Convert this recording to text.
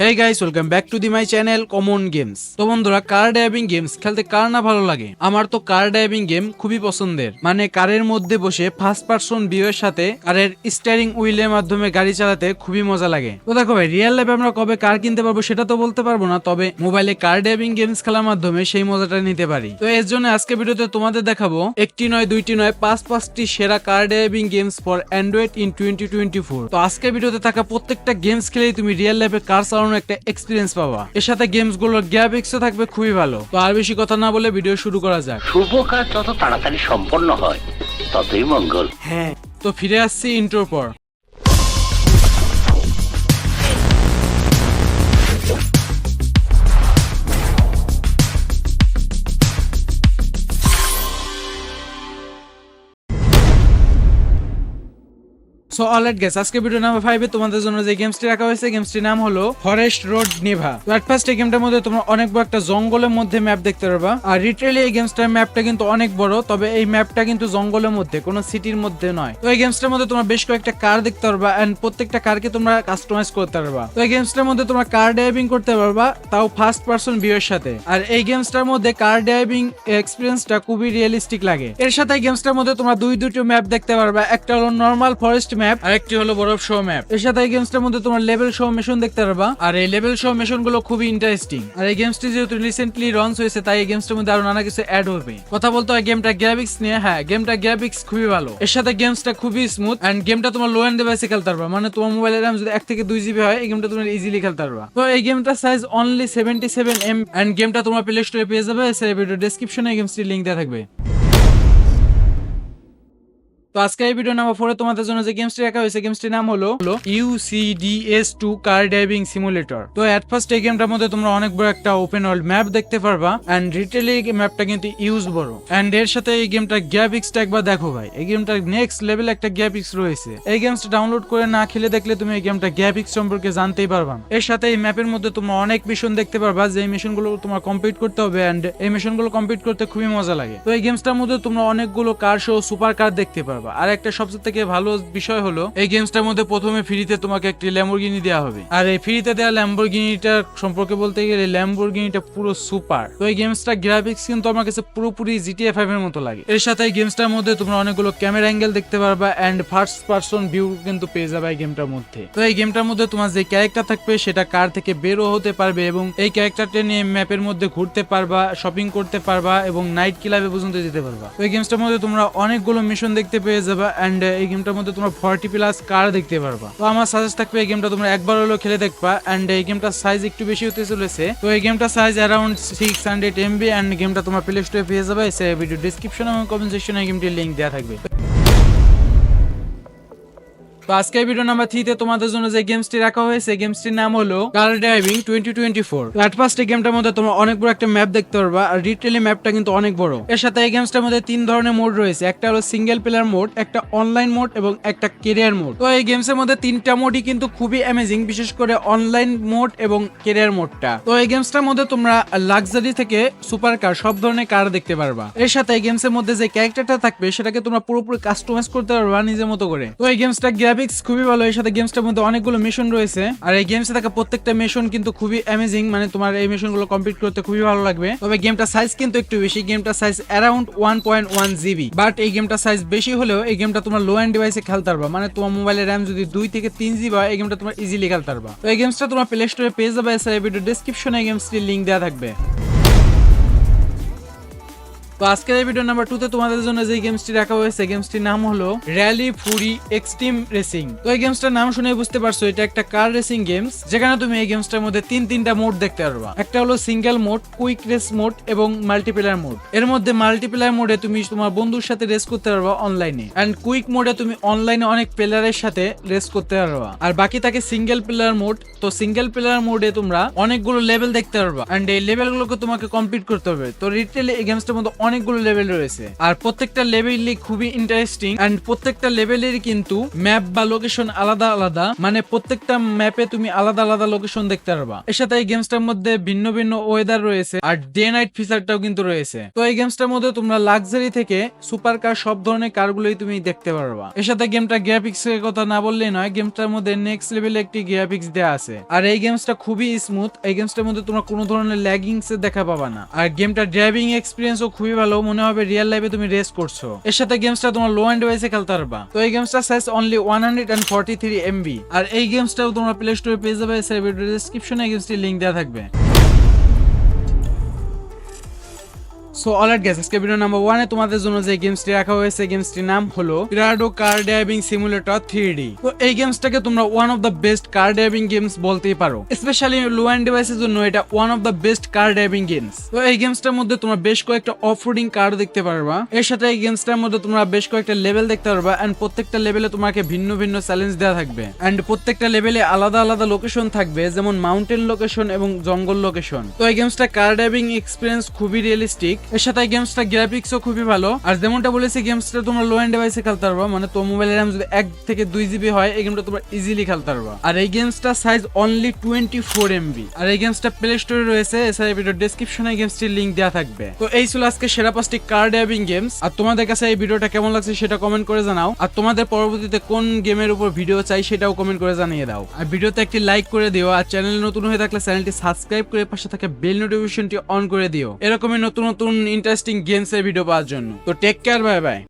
Hey guys welcome back to the my channel common games তো বন্ধুরা কার driving games খেলতে কার না ভালো লাগে? আমার তো কার ড্রাইভিং গেম খুবই পছন্দের। মানে কারের মধ্যে বসে ফার্স্ট পার্সন ভিউয়ের সাথে কারের স্টিয়ারিং হুইলের মাধ্যমে গাড়ি চালাতে খুবই মজা লাগে। তো দেখো ভাই রিয়েল লাইফে আমরা কবে কার কিনতে পারব সেটা তো বলতে পারব না, তবে মোবাইলে কার ড্রাইভিং গেমস খেলার মাধ্যমে সেই মজাটা নিতে পারি। তো এর জন্য আজকে ভিডিওতে তোমাদের দেখাবো, একটি নয়, দুইটি নয়, পাঁচ, পাঁচটি সেরা car driving games for Android in twenty twenty four তো আজকে ভিডিওতে থাকা প্রত্যেকটা গেমস খেলেই তুমি রিয়েল লাইফে কার চালানোর একটা এক্সপিরিয়েন্স পাবা। এর সাথে গেমসগুলোর গ্রাফিক্সও থাকবে খুবই ভালো। তো আর বেশি কথা না বলে ভিডিও শুরু করা যাক। শুভ কাজ যত তাড়াতাড়ি সম্পন্ন হয় ততই মঙ্গল। হ্যাঁ তো ফিরে আসছি ইন্ট্রোর পর। সো অলরেড গেস আজকে ভিডিও নাম্বার ফাইভে তোমাদের জন্য যে গেমসটি রাখা হয়েছে গেমসটির নাম হলো ফরেস্ট রোড নেভা তো এট ফার্স্ট এই গেমটার মধ্যে তোমরা অনেক বড় একটা জঙ্গলের মধ্যে ম্যাপ দেখতে পারবা। আর রিটেলি এই গেমসটার ম্যাপটা কিন্তু অনেক বড়, তবে এই ম্যাপটা কিন্তু জঙ্গলের মধ্যে, কোনো সিটির মধ্যে নয়। তো এই গেমসটার মধ্যে তোমরা বেশ কয়েকটা কার দেখতে পারবা এন্ড প্রত্যেকটা কারকে তোমরা কাস্টমাইজ করতে পারবা। তো এই গেমসটার মধ্যে তোমরা কার ড্রাইভিং করতে পারবা, তাও ফার্স্ট পার্সন ভিউয়ের সাথে। আর এই গেমসটার মধ্যে কার ড্রাইভিং এক্সপিরিয়েন্সটা খুবই রিয়েলিস্টিক লাগে। এর সাথে এই গেমসটার মধ্যে তোমরা দুই দুটো ম্যাপ দেখতে পারবা, একটা হলো নর্মাল ফরেস্ট ম্যাপ আর একটি হলো বরফ শো ম্যাপ এর সাথে এই গেমসটার মধ্যে তোমরা লেভেল শো মেশন দেখতে পারবা। আর এই লেভেল শো মেশনগুলো খুবই ইন্টারেস্টিং আর এই গেমসটি যেহেতু রিসেন্টলি লঞ্চ হয়েছে তাই এই গেমসটার মধ্যে আরও নানা কিছু অ্যাড হবে। কথা বলতে হয় গেমটা গ্রাফিক্স নিয়ে। হ্যাঁ গেমটা গ্রাফিক্স খুবই ভালো। এর সাথে গেমসটা খুবই স্মুথ এন্ড গেমটা তোমার লো এন্ড ডিভাইসে খেলতে পারবা। মানে তোমার মোবাইলের র্যাম যদি এক থেকে দুই জিবি হয় এই গেমটা তুমি ইজিলি খেলতে পারবা। তো এই গেমটার size only seventy seven M and গেমটা তোমার প্লে স্টোরে পেয়ে যাবে। সে ভিডিও ডেসক্রিপশনে এই গেমসটির লিঙ্ক দেওয়া থাকবে। তো আজকে এই ভিডিও নাম্বার ফোরে তোমাদের জন্য যে গেমসটি রাখা হয়েছে গেমসটির নাম হলো UCDS two car driving simulator তো এট ফার্স্ট এই গেমটার মধ্যে তোমরা অনেক বড় একটা ওপেন ওয়ার্ল্ড ম্যাপ দেখতে পারবা এন্ড রিটেলি ম্যাপটা কিন্তু ইউজ বড়। এন্ড এর সাথে এই গেমটা গ্রাফিক্সটা একবার দেখো ভাই। এই গেমটার নেক্সট লেভেল একটা গ্রাফিক্স রয়েছে। এই গেমসটা ডাউনলোড করে না খেলে দেখলে তুমি এই গেমটা গ্রাফিক্স সম্পর্কে জানতেই পারবা এর সাথে এই ম্যাপের মধ্যে তোমরা অনেক মিশন দেখতে পারবা, যে এই মিশনগুলো তোমার কমপ্লিট করতে হবে এন্ড এই মিশনগুলো কমপ্লিট করতে খুবই মজা লাগে। তো এই গেমসটার মধ্যে তোমরা অনেকগুলো কার শো সুপার কার দেখতে পারবা। আর একটা সবচেয়ে থেকে ভালো বিষয় হলো, এই গেমসটার মধ্যে প্রথমে ফ্রিতে তোমাকে একটি ল্যাম্বরগিনি দেওয়া হবে। আর এই ফ্রিতে দেওয়া ল্যাম্বরগিনিটা সম্পর্কে বলতে গেলে ল্যাম্বরগিনিটা পুরো সুপার তো এই গেমসটা গ্রাফিক্স কিন্তু আমার কাছে পুরোপুরি জিটিএ ফাইভ এর মতো লাগে। এর সাথে এই গেমসটার মধ্যে তোমরা অনেকগুলো ক্যামেরা অ্যাঙ্গেল দেখতে পারবা এন্ড ফার্স্ট পার্সন ভিউ কিন্তু পেয়ে যাবে এই গেমটার মধ্যে। তো এই গেমটার মধ্যে তোমার যে ক্যারেক্টার থাকবে, সেটা কার থেকে বেরো হতে পারবে এবং এই ক্যারেক্টারটা নিয়ে ম্যাপের মধ্যে ঘুরতে পারবা শপিং করতে পারবা এবং নাইট ক্লাবে পর্যন্ত যেতে পারবা। তো এই গেমসটার মধ্যে তোমরা অনেকগুলো মিশন দেখতে পেয়ে যাবে অ্যান্ড এই গেমটার মধ্যে তোমরা ফর্টি প্লাস কার দেখতে পারবা। তো আমার সাজেস্ট থাকবে এই গেমটা তোমরা একবার হলেও খেলে দেখবা অ্যান্ড এই গেমটার সাইজ একটু বেশি হতে চলেছে। তো এই গেমটার size around six hundred MB and গেমটা তোমার প্লে স্টোরে পেয়ে যাবে। ভিডিও ডিসক্রিপশন এবং কমেন্ট সেকশনে গেমটির লিঙ্ক দেওয়া থাকবে। তো আজকে ভিডিও নাম্বার থ্রিতে তোমাদের জন্য যে গেমসটি রাখা হয়েছে গেমসটির নাম হলো car driving twenty twenty four এই গেমটার মধ্যে তোমরা অনেক বড় একটা ম্যাপ দেখতে পারবা, আর রিটেলি ম্যাপটা কিন্তু অনেক বড়। এর সাথে এই গেমসটার মধ্যে তিন ধরনের মোড রয়েছে, একটা হলো সিঙ্গেল প্লেয়ার মোড একটা অনলাইন মোড এবং একটা কেরিয়ার মোড তো এই গেমসের মধ্যে তিনটা মোডই কিন্তু খুবই অ্যামেজিং বিশেষ করে অনলাইন মোড এবং কেরিয়ার মোডটা তো এই গেমসটার মধ্যে তোমরা লাক্সারি থেকে সুপার কার সব ধরনের কার দেখতে পারবা। এর সাথে এই গেমসের মধ্যে যে ক্যারেক্টারটা থাকবে, সেটাকে তোমরা পুরোপুরি কাস্টমাইজ করতে পারবা নিজের মতো করে। তো এই গেমসটা গ্রাফিক্স খুবই ভালো, এর সাথে গেমসটার মধ্যে অনেকগুলো মিশন রয়েছে। আর এই গেমসে থাকা প্রত্যেকটা মিশন কিন্তু খুবই অ্যামেজিং মানে তোমার এই মিশনগুলো কমপ্লিট করতে খুবই ভালো লাগবে। তবে গেমটা সাইজ কিন্তু একটু বেশি গেমটা size around one point one GB but এই গেমটা সাইজ বেশি হলেও এই গেমটা তোমার লো এন্ড ডিভাইসে খেলতে পারবা মানে তোমার মোবাইলের র্যাম যদি দুই থেকে তিন জিবি হয়, এই গেমটা তোমার ইজিলি খেলতে পারবা। তো এই গেমসটা তোমার প্লে স্টোরে পেয়ে যাবে, এছাড়া ভিডিও ডিসক্রিপশনে এই গেমসটির লিঙ্ক দেওয়া থাকবে। তো আজকের এই ভিডিও নাম্বার টুতে তোমাদের জন্য যে গেমসটি রাখা হয়েছে গেমসটির নাম হলো র্যালি ফুরি এক্সট্রিম রেসিং তো এই গেমসটার নাম শুনে বুঝতে পারছ, এটা একটা কার রেসিং গেমস যেখানে তুমি এই গেমসটার মধ্যে তিন তিনটা মোড দেখতে পারবা। একটা হলো single mode quick race mode এবং মাল্টিপ্লেয়ার মোড এর মধ্যে মাল্টিপ্লেয়ার মোডে তুমি তোমার বন্ধুর সাথে রেস করতে পারবা অনলাইনে এন্ড কুইক মোডে তুমি অনলাইনে অনেক প্লেয়ারের সাথে রেস করতে পারবা। আর বাকি থাকে সিঙ্গেল প্লেয়ার মোড তো সিঙ্গেল প্লেয়ার মোডে তোমরা অনেকগুলো লেভেল দেখতে পারবা। এন্ড এই লেভেলগুলোকে তোমাকে কমপ্লিট করতে হবে। তো রিটেলে এই গেমসটার মধ্যে অনেকগুলো লেভেল রয়েছে। আর প্রত্যেকটা লেভেলই খুবই ইন্টারেস্টিং এন্ড প্রত্যেকটা লেভেলেরই কিন্তু ম্যাপ বা লোকেশন আলাদা আলাদা। মানে প্রত্যেকটা ম্যাপে তুমি আলাদা আলাদা লোকেশন দেখতে পারবা। এর সাথে এই গেমসটার মধ্যে ভিন্ন ভিন্ন ওয়েদার রয়েছে আর ডে নাইট ফিচারটাও কিন্তু রয়েছে। তো এই গেমসটার মধ্যে তোমরা লাক্সারি থেকে সুপার কার সব ধরনের কারগুলোই তুমি দেখতে পারবা। এর সাথে গেমটা গ্রাফিক্স এর কথা না বললেই নয় গেমটার মধ্যে নেক্সট লেভেলে একটি গ্রাফিক্স দেওয়া আছে। আর এই গেমসটা খুবই স্মুথ এই গেমসটার মধ্যে তোমরা কোনো ধরনের ল্যাগিংস দেখা পাবা না। আর গেমটা ড্রাইভিং এক্সপিরিয়েন্সও খুবই ভালো, মনে হবে রিয়েল লাইফে তুমি রেস করছ। এর সাথে গেমসটা তোমার লো অ্যান্ড ওয়াইসে খেলতে পারবা। তো এই গেমসটা size only one hundred and forty three MB আর এই গেমসটাও তোমরা প্লে স্টোরে পেয়ে যাবে। ভিডিও ডিসক্রিপশনে গেমসটির লিঙ্ক দেওয়া থাকবে। সো অলরাইট গ্যাস আজকে ভিডিও নাম্বার ওয়ানে তোমাদের জন্য যে গেমসটি রাখা হয়েছে গেমসটির নাম হলো Prado car driving simulator three তো এই গেমসটাকে তোমরা one of the best car driving games বলতেই পারো। স্পেশালি লো অ্যান্ড ডিভাইসের জন্য এটা one of the best car driving games তো এই গেমসটার মধ্যে তোমরা বেশ কয়েকটা অফ রোডিং কার দেখতে পারবা। এর সাথে এই গেমসটার মধ্যে তোমরা বেশ কয়েকটা লেভেল দেখতে পারবা এন্ড প্রত্যেকটা লেভেলে তোমাকে ভিন্ন ভিন্ন চ্যালেঞ্জ দেওয়া থাকবে। এন্ড প্রত্যেকটা লেভেলে আলাদা আলাদা লোকেশন থাকবে, যেমন মাউন্টেন লোকেশন এবং জঙ্গল লোকেশন তো এই গেমসটা কার ড্রাইভিং এক্সপিরিয়েন্স খুবই রিয়েলিস্টিক এর সাথে গেমসটা গ্রাফিক্সও খুবই ভালো। আর যেমনটা বলেছি গেমসটা তোমরা লো এন্ড ডিভাইসে খেলতে পারবা। মানে তো মোবাইলের র্যাম যদি এক থেকে দুই জিবি হয়, এই গেমটা তোমরা ইজিলি খেলতে পারবা। আর এই গেমসটা size only twenty four MB আর এই গেমসটা প্লে স্টোরে রয়েছে, এছাড়া ভিডিও ডেসক্রিপশনে গেমসটির লিঙ্ক দেওয়া থাকবে। তো এই ছিল আজকে সেরা পাঁচটি কার ড্রাইভিং গেমস আর তোমাদের কাছে এই ভিডিওটা কেমন লাগছে সেটা কমেন্ট করে জানাও। আর তোমাদের পরবর্তীতে কোন গেমের উপর ভিডিও চাই সেটাও কমেন্ট করে জানিয়ে দাও। আর ভিডিওতে একটি লাইক করে দিও। আর চ্যানেল নতুন হয়ে থাকলে চ্যানেলটি সাবস্ক্রাইব করে পাশে থাকা বেল নোটিফিকেশনটি অন করে দিও। এরকমই নতুন নতুন ইন্টারেস্টিং গেমসের ভিডিও পাওয়ার জন্য। তো টেক কেয়ার বাই বাই